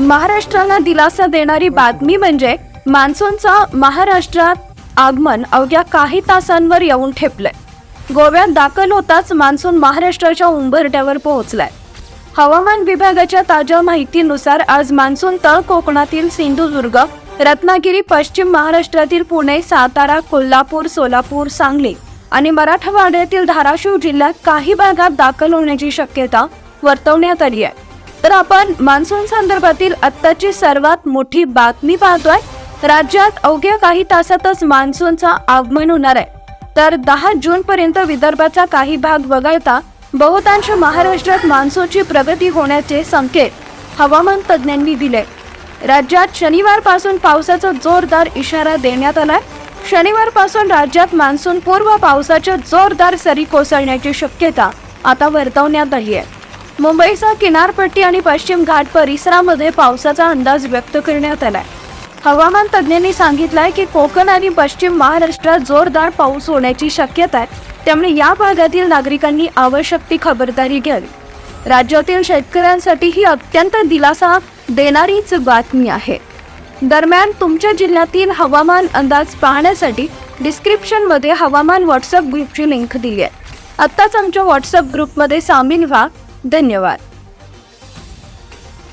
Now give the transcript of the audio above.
महाराष्ट्राला दिलासा देणारी बातमी म्हणजे मान्सूनचा महाराष्ट्रात आगमन अवघ्या काही तासांवर येऊन ठेपलंय. गोव्यात दाखल होताच मान्सून महाराष्ट्राच्या उंबरट्यावर पोहोचलाय. हवामान विभागाच्या ताज्या माहितीनुसार आज मान्सून तळ कोकणातील सिंधुदुर्ग रत्नागिरी पश्चिम महाराष्ट्रातील पुणे सातारा कोल्हापूर सोलापूर सांगली आणि मराठवाड्यातील धाराशिव जिल्ह्यात काही भागात दाखल होण्याची शक्यता वर्तवण्यात आली आहे. तर आपण मान्सून संदर्भातील आत्ताची सर्वात मोठी बातमी पाहतोय. राज्यात अवघ्या काही तासातच मान्सूनचा आगमन होणार आहे. तर दहा जून पर्यंत विदर्भाचा काही भाग वगळता बहुतांश महाराष्ट्रात मान्सूनची प्रगती होण्याचे संकेत हवामान तज्ज्ञांनी दिले. राज्यात शनिवारपासून पावसाचा जोरदार इशारा देण्यात आलाय. शनिवारपासून राज्यात मान्सून पूर्व पावसाच्या जोरदार सरी कोसळण्याची शक्यता आता वर्तवण्यात आली आहे. मुंबईचा किनारपट्टी आणि पश्चिम घाट परिसरामध्ये पावसाचा अंदाज व्यक्त करण्यात आलाय. हवामान तज्ज्ञांनी सांगितलंय की कोकण आणि पश्चिम महाराष्ट्रात जोरदार पाऊस होण्याची शक्यता आहे. त्यामुळे या भागातील नागरिकांनी आवश्यक ती खबरदारी घ्यावी. राज्यातील शेतकऱ्यांसाठी ही अत्यंत दिलासा देणारीच बातमी आहे. दरम्यान तुमच्या जिल्ह्यातील हवामान अंदाज पाहण्यासाठी डिस्क्रिप्शनमध्ये हवामान व्हॉट्सअप ग्रुपची लिंक दिली आहे. आत्ताच आमच्या व्हॉट्सअप ग्रुपमध्ये सामील व्हा. धन्यवाद.